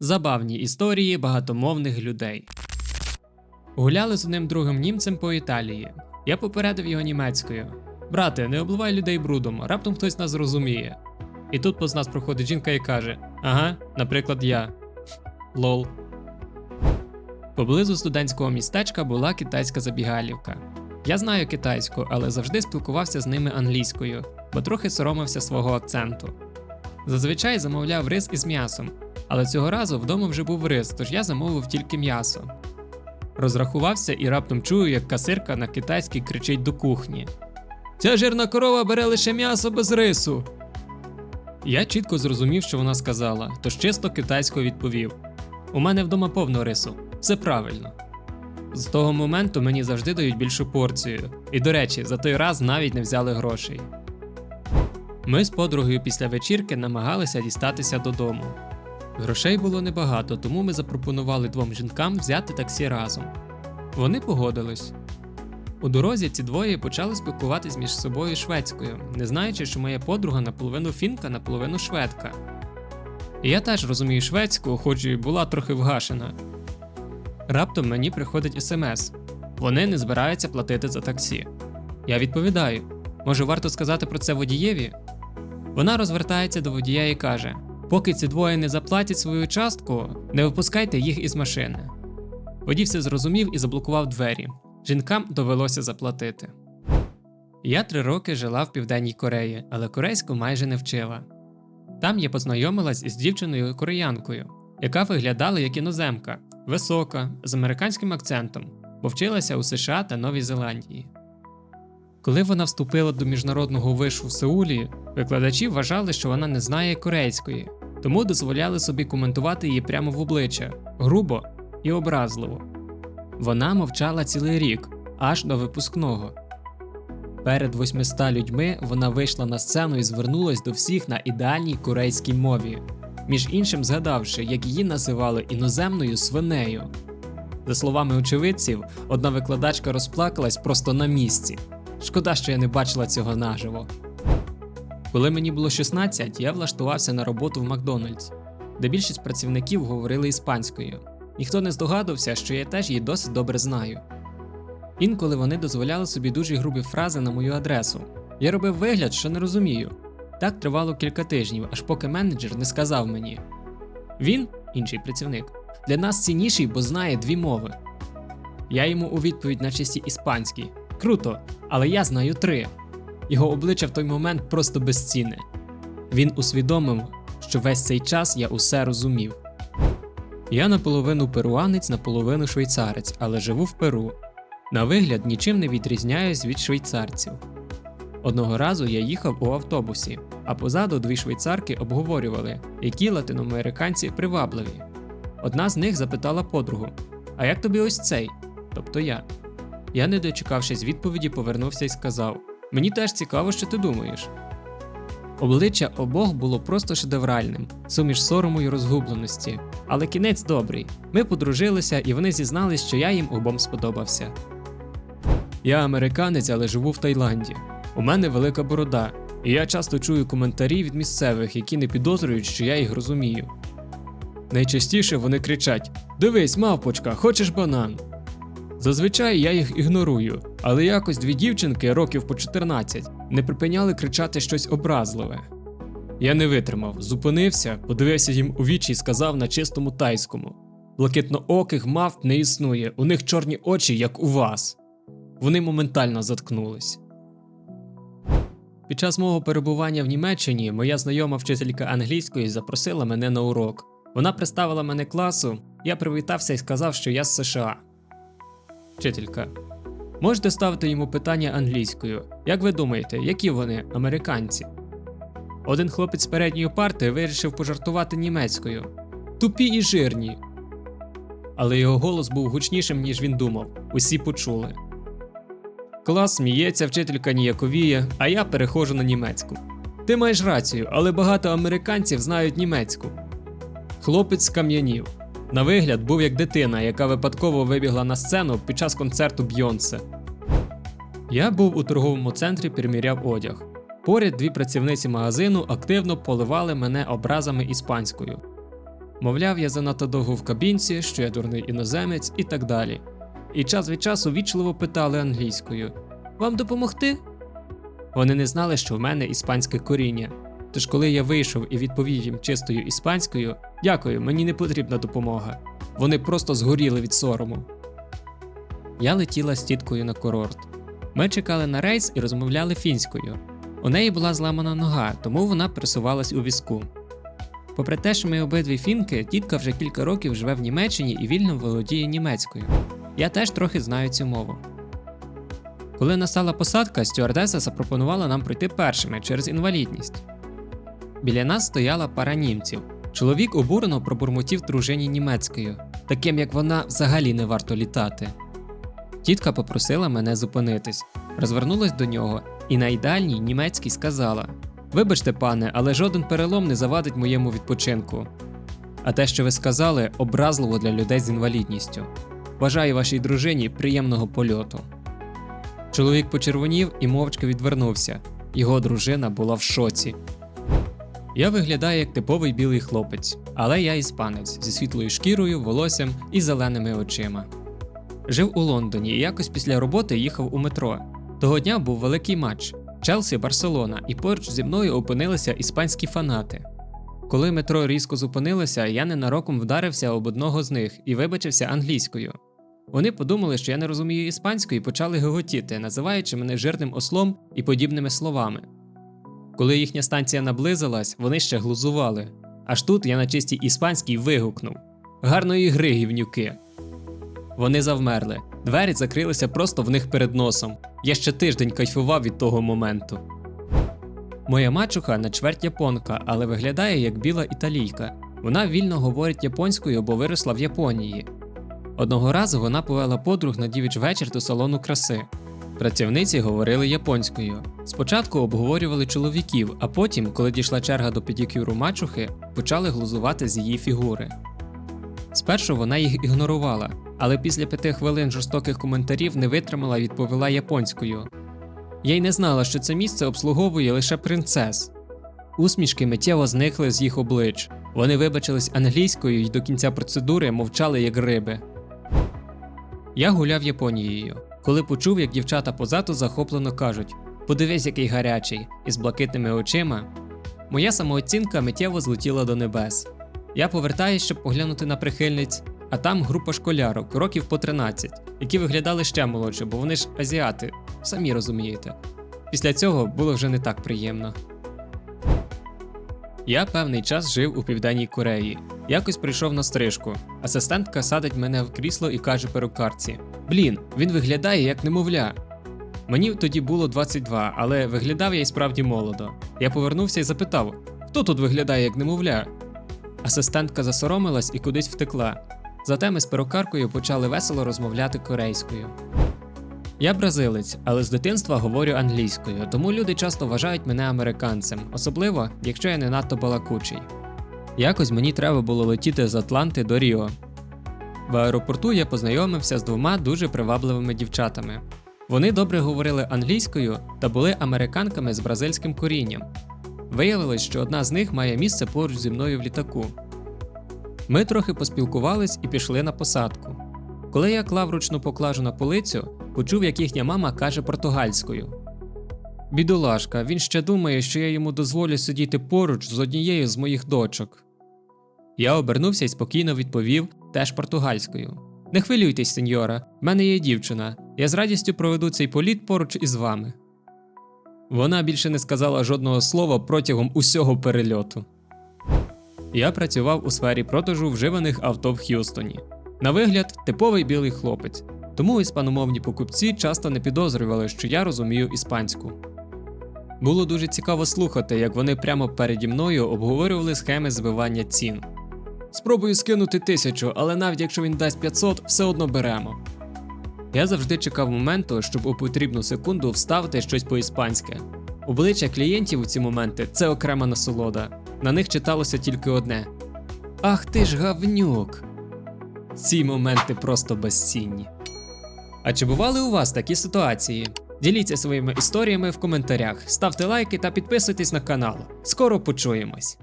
Забавні історії багатомовних людей. Гуляли з одним другим німцем по Італії. Я попередив його німецькою. Брате, не обливай людей брудом, раптом хтось нас зрозуміє. І тут повз нас проходить жінка і каже: Ага, наприклад, я. Лол. Поблизу студентського містечка була китайська забігалівка. Я знаю китайську, але завжди спілкувався з ними англійською, бо трохи соромився свого акценту. Зазвичай замовляв рис із м'ясом, але цього разу вдома вже був рис, тож я замовив тільки м'ясо. Розрахувався і раптом чую, як касирка на китайській кричить до кухні: Ця жирна корова бере лише м'ясо без рису. Я чітко зрозумів, що вона сказала, тож чисто китайською відповів: У мене вдома повно рису, все правильно. З того моменту мені завжди дають більшу порцію, і до речі, за той раз навіть не взяли грошей. Ми з подругою після вечірки намагалися дістатися додому. Грошей було небагато, тому ми запропонували двом жінкам взяти таксі разом. Вони погодились. У дорозі ці двоє почали спілкуватись між собою шведською, не знаючи, що моя подруга наполовину фінка, наполовину шведка. Я теж розумію шведську, хоч і була трохи вгашена. Раптом мені приходить смс. Вони не збираються платити за таксі. Я відповідаю: може, варто сказати про це водієві? Вона розвертається до водія і каже: Поки ці двоє не заплатять свою частку, не випускайте їх із машини. Водій все зрозумів і заблокував двері. Жінкам довелося заплатити. Я три роки жила в Південній Кореї, але корейську майже не вчила. Там я познайомилась із дівчиною кореянкою, яка виглядала як іноземка, висока, з американським акцентом, бо вчилася у США та Новій Зеландії. Коли вона вступила до міжнародного вишу в Сеулі, викладачі вважали, що вона не знає корейської, тому дозволяли собі коментувати її прямо в обличчя грубо і образливо. Вона мовчала цілий рік, аж до випускного. Перед 800 людьми вона вийшла на сцену і звернулась до всіх на ідеальній корейській мові, між іншим згадавши, як її називали іноземною свинею. За словами очевидців, одна викладачка розплакалась просто на місці. Шкода, що я не бачила цього наживо. Коли мені було 16, я влаштувався на роботу в Макдональдс, де більшість працівників говорили іспанською. Ніхто не здогадувався, що я теж її досить добре знаю. Інколи вони дозволяли собі дуже грубі фрази на мою адресу. Я робив вигляд, що не розумію. Так тривало кілька тижнів, аж поки менеджер не сказав мені: Він, інший працівник, для нас цінніший, бо знає дві мови. Я йому у відповідь на чисті іспанській. Круто, але я знаю три. Його обличчя в той момент просто безцінне. Він усвідомив, що весь цей час я усе розумів. Я наполовину перуанець, наполовину швейцарець, але живу в Перу. На вигляд нічим не відрізняюсь від швейцарців. Одного разу я їхав у автобусі, а позаду дві швейцарки обговорювали, які латиноамериканці привабливі. Одна з них запитала подругу: А як тобі ось цей? Тобто я. Я, не дочекавшись відповіді, повернувся і сказав: Мені теж цікаво, що ти думаєш. Обличчя обох було просто шедевральним, суміш сорому й розгубленості. Але кінець добрий. Ми подружилися, і вони зізнались, що я їм обом сподобався. Я американець, але живу в Таїланді. У мене велика борода, і я часто чую коментарі від місцевих, які не підозрюють, що я їх розумію. Найчастіше вони кричать: Дивись, мавпочка, хочеш банан? Зазвичай я їх ігнорую, але якось дві дівчинки років по 14 не припиняли кричати щось образливе. Я не витримав, зупинився, подивився їм у вічі і сказав на чистому тайському: блакитнооких мавп не існує, у них чорні очі, як у вас. Вони моментально заткнулись. Під час мого перебування в Німеччині моя знайома вчителька англійської запросила мене на урок. Вона представила мене класу, я привітався і сказав, що я з США. Вчителька. Можете ставити йому питання англійською. Як ви думаєте, які вони американці? Один хлопець з передньої парти вирішив пожартувати німецькою. Тупі і жирні. Але його голос був гучнішим, ніж він думав. Усі почули. Клас сміється, вчителька ніяковіє, а я перехожу на німецьку. Ти маєш рацію, але багато американців знають німецьку. Хлопець скам'янів. На вигляд був як дитина, яка випадково вибігла на сцену під час концерту Бйонсе. Я був у торговому центрі, приміряв одяг. Поряд дві працівниці магазину активно поливали мене образами іспанською. Мовляв, я занадто довго в кабінці, що я дурний іноземець і так далі. І час від часу вічливо питали англійською: Вам допомогти? Вони не знали, що в мене іспанське коріння. Тож, коли я вийшов і відповів їм чистою іспанською, дякую, мені не потрібна допомога. Вони просто згоріли від сорому. Я летіла з тіткою на курорт. Ми чекали на рейс і розмовляли фінською. У неї була зламана нога, тому вона пересувалась у візку. Попри те, що ми обидві фінки, тітка вже кілька років живе в Німеччині і вільно володіє німецькою. Я теж трохи знаю цю мову. Коли настала посадка, стюардеса запропонувала нам пройти першими через інвалідність. Біля нас стояла пара німців. Чоловік обурено пробурмотів дружині німецькою, таким як вона взагалі не варто літати. Тітка попросила мене зупинитись, розвернулась до нього і на ідеальній німецькій сказала: Вибачте, пане, але жоден перелом не завадить моєму відпочинку. А те, що ви сказали, образливо для людей з інвалідністю. Бажаю вашій дружині приємного польоту. Чоловік почервонів і мовчки відвернувся. Його дружина була в шоці. Я виглядаю як типовий білий хлопець, але я іспанець зі світлою шкірою, волоссям і зеленими очима. Жив у Лондоні і якось після роботи їхав у метро. Того дня був великий матч Челсі Барселона, і поруч зі мною опинилися іспанські фанати. Коли метро різко зупинилося, я ненароком вдарився об одного з них і вибачився англійською. Вони подумали, що я не розумію іспанської і почали гоготіти, називаючи мене жирним ослом і подібними словами. Коли їхня станція наблизилась, вони ще глузували. Аж тут я на чистій іспанській вигукнув: Гарної гри, гівнюки! Вони завмерли, двері закрилися просто в них перед носом. Я ще тиждень кайфував від того моменту. Моя мачуха на чверть японка, але виглядає як біла італійка. Вона вільно говорить японською, бо виросла в Японії. Одного разу вона повела подруг на дівіч вечір до салону краси. Працівниці говорили японською. Спочатку обговорювали чоловіків, а потім, коли дійшла черга до педикюру мачухи, почали глузувати з її фігури. Спершу вона їх ігнорувала, але після п'яти хвилин жорстоких коментарів не витримала і відповіла японською. Я й не знала, що це місце обслуговує лише принцес. Усмішки миттєво зникли з їх облич. Вони вибачились англійською і до кінця процедури мовчали як риби. Я гуляв Японією, коли почув, як дівчата позаду захоплено кажуть: подивись, який гарячий, із блакитними очима. Моя самооцінка миттєво злетіла до небес. Я повертаюсь, щоб поглянути на прихильниць, а там група школярок, років по 13, які виглядали ще молодше, бо вони ж азіати, самі розумієте. Після цього було вже не так приємно. Я певний час жив у Південній Кореї. Якось прийшов на стрижку. Асистентка садить мене в крісло і каже перукарці: Блін, він виглядає як немовля. Мені тоді було 22, але виглядав я й справді молодо. Я повернувся і запитав: хто тут виглядає як немовля? Асистентка засоромилась і кудись втекла. Зате ми з перукаркою почали весело розмовляти корейською. Я бразилець, але з дитинства говорю англійською, тому люди часто вважають мене американцем, особливо якщо я не надто балакучий. Якось мені треба було летіти з Атланти до Ріо. В аеропорту я познайомився з двома дуже привабливими дівчатами. Вони добре говорили англійською та були американками з бразильським корінням. Виявилось, що одна з них має місце поруч зі мною в літаку. Ми трохи поспілкувались і пішли на посадку. Коли я клав ручну поклажу на полицю, почув, як їхня мама каже португальською. Бідолашка, він ще думає, що я йому дозволю сидіти поруч з однією з моїх дочок. Я обернувся і спокійно відповів теж португальською. Не хвилюйтесь, сеньора, в мене є дівчина. Я з радістю проведу цей політ поруч із вами. Вона більше не сказала жодного слова протягом усього перельоту. Я працював у сфері продажу вживаних авто в Х'юстоні. На вигляд, типовий білий хлопець, тому іспаномовні покупці часто не підозрювали, що я розумію іспанську. Було дуже цікаво слухати, як вони прямо переді мною обговорювали схеми збивання цін. Спробую скинути тисячу, але навіть якщо він дасть 500, все одно беремо. Я завжди чекав моменту, щоб у потрібну секунду вставити щось по-іспанськи. Обличчя клієнтів у ці моменти це окрема насолода. На них читалося тільки одне: Ах ти ж гавнюк! Ці моменти просто безцінні. А чи бували у вас такі ситуації? Діліться своїми історіями в коментарях, ставте лайки та підписуйтесь на канал. Скоро почуємось!